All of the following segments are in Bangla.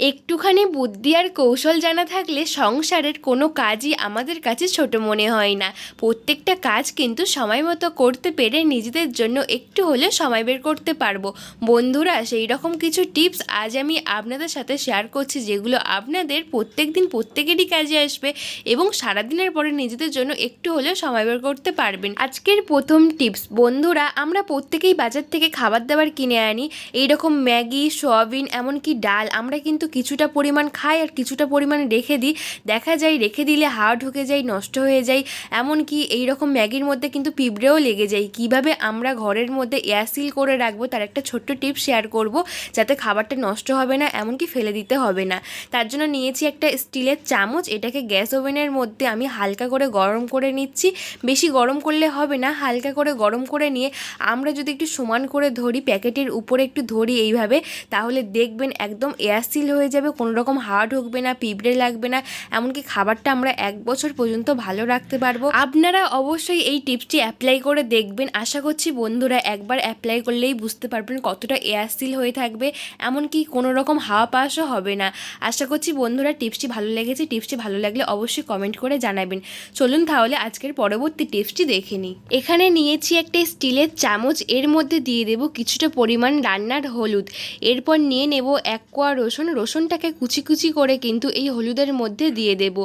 একটুখানি বুদ্ধি আর কৌশল জানা থাকলে সংসারের কোনো কাজই আমাদের কাছে ছোট মনে হয় না। প্রত্যেকটা কাজ কিন্তু সময় মতো করতে পেরে নিজেদের জন্য একটু হলেও সময় বের করতে পারব। বন্ধুরা সেই রকম কিছু টিপস আজ আমি আপনাদের সাথে শেয়ার করছি যেগুলো আপনাদের প্রত্যেক দিন প্রত্যেকেরই কাজে আসবে এবং সারাদিনের পরে নিজেদের জন্য একটু হলেও সময় বের করতে পারবেন। আজকের প্রথম টিপস, বন্ধুরা, আমরা প্রত্যেকেই বাজার থেকে খাবার দাবার কিনে আনি। এইরকম ম্যাগি, সয়াবিন, এমনকি ডাল আমরা কিন্তু কিছুটা পরিমাণ খাই আর কিছুটা পরিমাণ রেখে দিই। দেখা যায় রেখে দিলে হাওয়া ঢুকে যায়, নষ্ট হয়ে যায়। এমনকি এই রকম ম্যাগির মধ্যে কিন্তু পিঁপড়েও লেগে যায়। কীভাবে আমরা ঘরের মধ্যে এয়ার সিল করে রাখব তার একটা ছোট্ট টিপ শেয়ার করব, যাতে খাবারটা নষ্ট হবে না, এমনকি ফেলে দিতে হবে না। তার জন্য নিয়েছি একটা স্টিলের চামচ, এটাকে গ্যাস ওভেনের মধ্যে আমি হালকা করে গরম করে নিচ্ছি। বেশি গরম করলে হবে না, হালকা করে গরম করে নিয়ে আমরা যদি একটু সমান করে ধরি, প্যাকেটের উপরে একটু ধরি এইভাবে, তাহলে দেখবেন একদম এয়ার সিল হয়ে যাবে কোনো রকম হাওয়া ঢুকবে না, পিঁপড়ে লাগবে না, এমনকি খাবারটা আমরা এক বছর পর্যন্ত ভালো রাখতে পারব। আপনারা অবশ্যই এই টিপসটি অ্যাপ্লাই করে দেখবেন। আশা করছি বন্ধুরা একবার অ্যাপ্লাই করলেই বুঝতে পারবেন কতটা এয়ার সিল হয়ে থাকবে, এমনকি কোনো রকম হাওয়া পাসও হবে না। আশা করছি বন্ধুরা টিপসটি ভালো লেগেছে। টিপসটি ভালো লাগলে অবশ্যই কমেন্ট করে জানাবেন। চলুন তাহলে আজকের পরবর্তী টিপসটি দেখে নিই। এখানে নিয়েছি একটা স্টিলের চামচ। এর মধ্যে দিয়ে দেব কিছুটা পরিমাণ রান্নার হলুদ। এরপর নিয়ে নেব এক কোয়া রসুন। রসুনটাকে কুচি কুচি করে কিন্তু এই হলুদের মধ্যে দিয়ে দেব।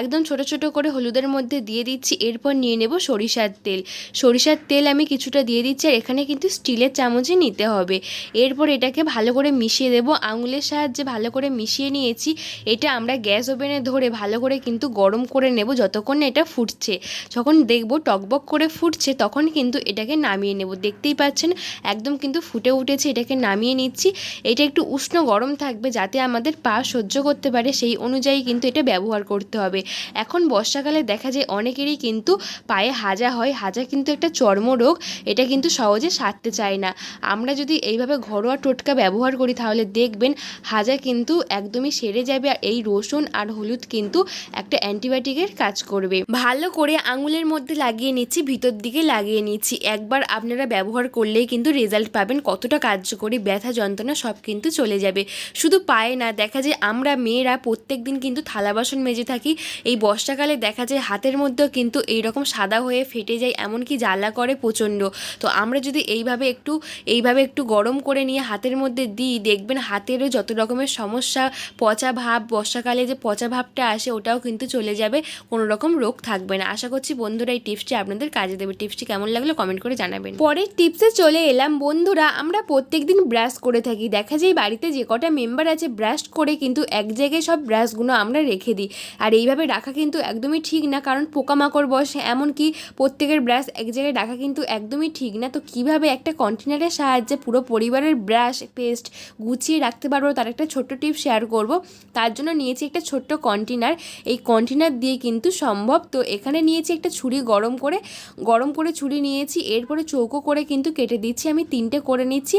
একদম ছোট ছোট করে হলুদের মধ্যে দিয়ে দিচ্ছি, এরপর নিয়ে নেব সরিষার তেল। সরিষার তেল আমি কিছুটা দিয়ে দিচ্ছি আর এখানে কিন্তু স্টিলের চামচই নিতে হবে। এরপর এটাকে ভালো করে মিশিয়ে দেব। আঙুলের সাহায্যে ভালো করে মিশিয়ে নিয়েছি। এটা আমরা গ্যাস ওভেনে ধরে ভালো করে কিন্তু গরম করে নেব যতক্ষণ এটা ফুটছে। যখন দেখব টকবক করে ফুটছে তখন কিন্তু এটাকে নামিয়ে নেব। দেখতেই পাচ্ছেন, একদম কিন্তু ফুটে উঠেছে। এটাকে নামিয়ে নিচ্ছি। এটা একটু উষ্ণ গরম থাকবে যাতে আমাদের পা সহ্য করতে পারে, সেই অনুযায়ী কিন্তু এটা ব্যবহার করতে হবে। এখন বর্ষাকালে দেখা যায় অনেকেরই কিন্তু পায়ে হাজা হয়, হাজা কিন্তু একটা চর্মরোগ, এটা কিন্তু সহজে সারতে চায় না। আমরা যদি এইভাবে ঘরোয়া টোটকা ব্যবহার করি, তাহলে দেখবেন হাজা কিন্তু একদমই সেরে যাবে আর এই রসুন আর হলুদ কিন্তু একটা অ্যান্টিবায়োটিকের কাজ করবে। ভালো করে আঙুলের মধ্যে লাগিয়ে নিচ্ছি, ভিতর দিকে লাগিয়ে নিচ্ছি। একবার আপনারা ব্যবহার করলেই কিন্তু রেজাল্ট পাবেন কতটা কার্যকরী, ব্যথা, যন্ত্রণা সব কিন্তু চলে যাবে। শুধু পায়ে না। দেখা যায় আমরা মেয়েরা প্রত্যেক দিন কিন্তু থালা বাসন মেজে থাকি। এই বর্ষাকালে দেখা যায় হাতের মধ্যেও কিন্তু এই রকম সাদা হয়ে ফেটে যায়, এমনকি জ্বালা করে প্রচণ্ড। তো আমরা যদি এইভাবে একটু এইভাবে একটু গরম করে নিয়ে হাতের মধ্যে দিই, দেখবেন হাতেরও যত রকমের সমস্যা, পচা ভাব, বর্ষাকালে যে পচা ভাবটা আসে ওটাও কিন্তু চলে যাবে, কোনো রকম রোগ থাকবে না। আশা করছি বন্ধুরা এই টিপসটি আপনাদের কাজে দেবে। টিপসটি কেমন লাগল কমেন্ট করে জানাবেন। পরের টিপসে চলে এলাম। বন্ধুরা, আমরা প্রত্যেক দিন ব্রাশ করে থাকি। দেখা যায় বাড়িতে যে কটা মেম্বার আছে ব্রাশ করে কিন্তু এক জায়গায় সব ব্রাশগুলো আমরা রেখে দিই। আর এইভাবে রাখা কিন্তু একদমই ঠিক না, কারণ পোকামাকড় বসে, এমনকি প্রত্যেকের ব্রাশ এক জায়গায় রাখা কিন্তু একদমই ঠিক না। তো কীভাবে একটা কন্টেনারের সাহায্যে পুরো পরিবারের ব্রাশ পেস্ট গুছিয়ে রাখতে পারব, তার একটা ছোট্ট টিপ শেয়ার করব। তার জন্য নিয়েছি একটা ছোট্ট কন্টেনার এই কন্টেনার দিয়ে কিন্তু সম্ভব। তো এখানে নিয়েছি একটা ছুরি গরম করে। গরম করে ছুরি নিয়েছি, এরপরে চৌকো করে কিন্তু কেটে দিচ্ছি। আমি তিনটে করে নিচ্ছি।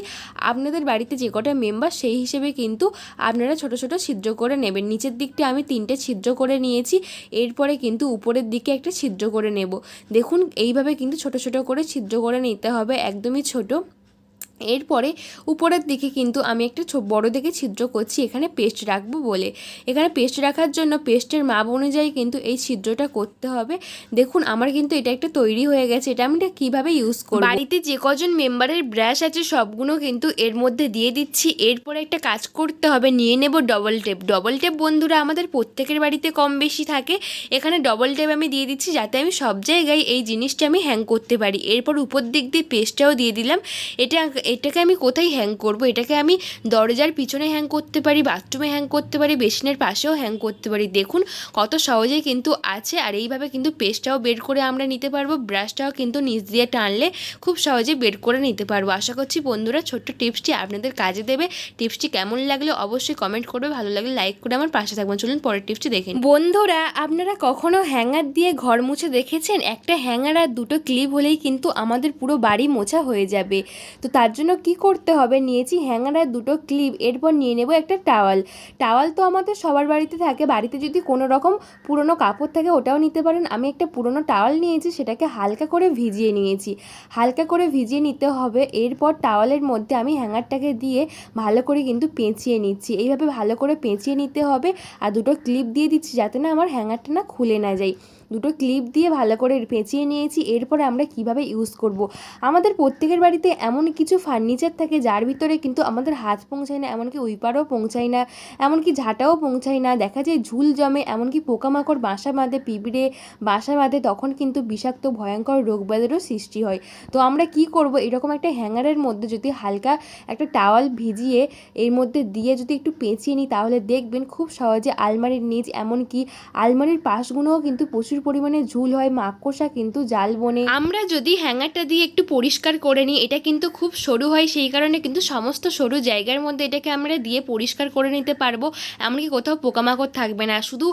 আপনাদের বাড়িতে যে কটা মেম্বার সেই হিসেবে কিন্তু আপনারা ছোট ছোট ছিদ্র করে নেবেন। নিচের দিকটি আমি তিনটে ছিদ্র করে নিয়েছি। এরপরে কিন্তু উপরের দিকে একটা ছিদ্র করে নেব। দেখুন, এইভাবে কিন্তু ছোট ছোট করে ছিদ্র করে নিতে হবে। একদমই ছোট। এরপরে উপরের দিকে কিন্তু আমি একটা বড়ো দেখে ছিদ্র করছি, এখানে পেস্ট রাখব বলে। এখানে পেস্ট রাখার জন্য পেস্টের মাপ অনুযায়ী কিন্তু এই ছিদ্রটা করতে হবে। দেখুন, আমার কিন্তু এটা একটা তৈরি হয়ে গেছে, এটা আমি এটা কীভাবে ইউজ করব? বাড়িতে যে কজন মেম্বারের ব্রাশ আছে, সবগুলো কিন্তু এর মধ্যে দিয়ে দিচ্ছি। এরপরে একটা কাজ করতে হবে, নিয়ে নেব ডবল টেপ ডবল টেপ বন্ধুরা, আমাদের প্রত্যেকের বাড়িতে কম বেশি থাকে। এখানে ডবল টেপ আমি দিয়ে দিচ্ছি, যাতে আমি সব জায়গায় এই জিনিসটা আমি হ্যাং করতে পারি। এরপর উপর দিক দিয়ে পেস্টটাও দিয়ে দিলাম। এটা এটাকে আমি কোথায় হ্যাং করব? এটাকে আমি দরজার পিছনে হ্যাং করতে পারি বাথরুমে হ্যাং করতে পারি বেসিনের পাশেও হ্যাং করতে পারি। দেখুন কত সহজেই কিন্তু আছে আর এইভাবে কিন্তু পেস্টটাও বের করে আমরা নিতে পারব ব্রাশটাও কিন্তু নিচ দিয়ে টানলে খুব সহজে বের করে নিতে পারব। আশা করছি বন্ধুরা ছোট্ট টিপসটি আপনাদের কাজে দেবে। টিপসটি কেমন লাগলে অবশ্যই কমেন্ট করবে। ভালো লাগলে লাইক করে আমার পাশে থাকবেন। চলুন পরের টিপসটি দেখেন বন্ধুরা, আপনারা কখনো হ্যাঙ্গার দিয়ে ঘর মুছে দেখেছেন? একটা হ্যাঙ্গার আর দুটো ক্লিপ হলেই কিন্তু আমাদের পুরো বাড়ি মোছা হয়ে যাবে। তো তার জন্য কি করতে হবে? নিয়েছি হ্যাঙ্গার আর দুটো ক্লিপ, এরপর নিয়ে নেব একটা টাওয়াল। টাওয়াল তো আমাদের সবার বাড়িতে থাকে, বাড়িতে যদি কোনো রকম পুরনো কাপড় থাকে ওটাও নিতে পারেন। আমি একটা পুরনো টাওয়াল নিয়েছি, সেটাকে হালকা করে ভিজিয়ে নিয়েছি। হালকা করে ভিজিয়ে নিতে হবে, এরপর টাওয়ালের মধ্যে আমি হ্যাঙ্গারটাকে দিয়ে ভালো করে কিন্তু পেঁচিয়ে নিচ্ছি। এইভাবে ভালো করে পেঁচিয়ে নিতে হবে, আর দুটো ক্লিপ দিয়ে দিচ্ছি যাতে না আমার হ্যাঙ্গারটা না খুলে না যায়। দুটো ক্লিপ দিয়ে ভালো করে পেঁচিয়ে নিয়েছি, এরপরে আমরা কীভাবে ইউজ করব। আমাদের প্রত্যেকের বাড়িতে এমন কিছু ফার্নিচার থাকে, যার ভিতরে কিন্তু আমাদের হাত পৌঁছায় না, এমনকি উইপারও পৌঁছায় না, এমনকি ঝাঁটাও পৌঁছায় না। দেখা যায় ঝুল জমে, এমনকি পোকামাকড় বাসা বাঁধে, পিঁপড়ে বাসা বাঁধে, তখন কিন্তু বিষাক্ত, ভয়ঙ্কর রোগ রোগবাদেরও সৃষ্টি হয়। তো আমরা কি করব? এরকম একটা হ্যাঙ্গারের মধ্যে যদি হালকা একটা টাওয়াল ভিজিয়ে এর মধ্যে দিয়ে যদি একটু পেঁচিয়ে নিই, তাহলে দেখবেন খুব সহজে আলমারির নিচ, এমনকি আলমারির পাশগুলোও কিন্তু প্রচুর পরিমাণে ঝুল হয়, মাকড়সা কিন্তু জাল বনে। আমরা যদি হ্যাঙ্গারটা দিয়ে একটু পরিষ্কার করে নিই, এটা কিন্তু খুব সরু হয়, সেই কারণে কিন্তু সমস্ত সরু জায়গার মধ্যে এটাকে আমরা দিয়ে পরিষ্কার করে নিতে পারব। এমনকি কোথাও পোকামাকড় থাকবে না। শুধু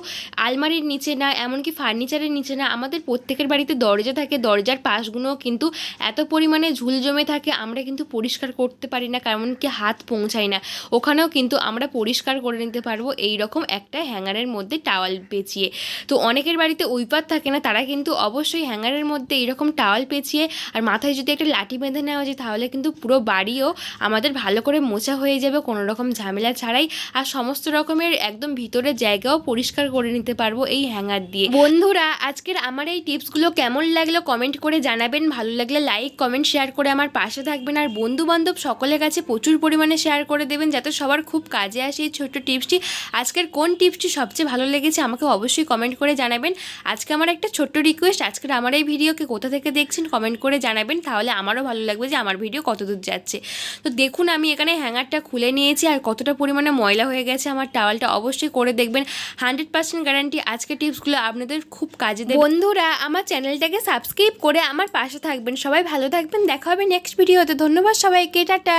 আলমারির নিচে না, এমনকি ফার্নিচারের নিচে না, আমাদের প্রত্যেকের বাড়িতে দরজা থাকে, দরজার পাশগুলোও কিন্তু এত পরিমাণে ঝুল জমে থাকে, আমরা কিন্তু পরিষ্কার করতে পারি না কারণ কি হাত পৌঁছায় না। ওখানেও কিন্তু আমরা পরিষ্কার করে নিতে পারব এই রকম একটা হ্যাঙ্গারের মধ্যে টাওয়াল পেঁচিয়ে। তো অনেকের বাড়িতে উইপার থাকে না, তারা কিন্তু অবশ্যই হ্যাঙ্গারের মধ্যে এইরকম টাওয়াল পেঁচিয়ে আর মাথায় যদি একটা লাঠি বেঁধে নেওয়া যায়, তাহলে কিন্তু পুরো বাড়িও আমাদের ভালো করে মোছা হয়ে যাবে, কোনো রকম ঝামেলা ছাড়াই। আর সমস্ত রকমের একদম ভিতরের জায়গাও পরিষ্কার করে নিতে পারব এই হ্যাঙ্গার দিয়ে। বন্ধুরা, আজকের আমার এই টিপসগুলো কেমন লাগল কমেন্ট করে জানাবেন, ভালো লাগলে লাইক কমেন্ট শেয়ার করে আমার পাশে থাকবেন। আর বন্ধু বান্ধব সকলের কাছে প্রচুর পরিমাণে শেয়ার করে দেবেন, যাতে সবার খুব কাজে আসে এই ছোট্ট টিপসটি। আজকের কোন টিপসটি সবচেয়ে ভালো লেগেছে, আমাকে অবশ্যই কমেন্ট করে জানাবেন। আজকে আমার একটা ছোট্ট রিকোয়েস্ট আজকের আমার এই ভিডিওকে কোথা থেকে দেখছেন কমেন্ট করে জানাবেন, তাহলে আমারও ভালো লাগবে যে আমার ভিডিও কত দূর যাচ্ছে। তো দেখুন, আমি এখানে হ্যাঙ্গারটা খুলে নিয়েছি, আর কতটা পরিমাণে ময়লা হয়ে গেছে, আমার টাওয়ালটা অবশ্যই করে দেখবেন। হান্ড্রেড পার্সেন্ট গ্যারান্টি আজকের টিপসগুলো আপনাদের খুব কাজে দেবে। বন্ধুরা, আমার চ্যানেলটাকে সাবস্ক্রাইব করে আমার পাশে থাকবেন। সবাই ভালো থাকবেন, দেখা হবে নেক্সট ভিডিওতে ধন্যবাদ সবাইকে, টাটা।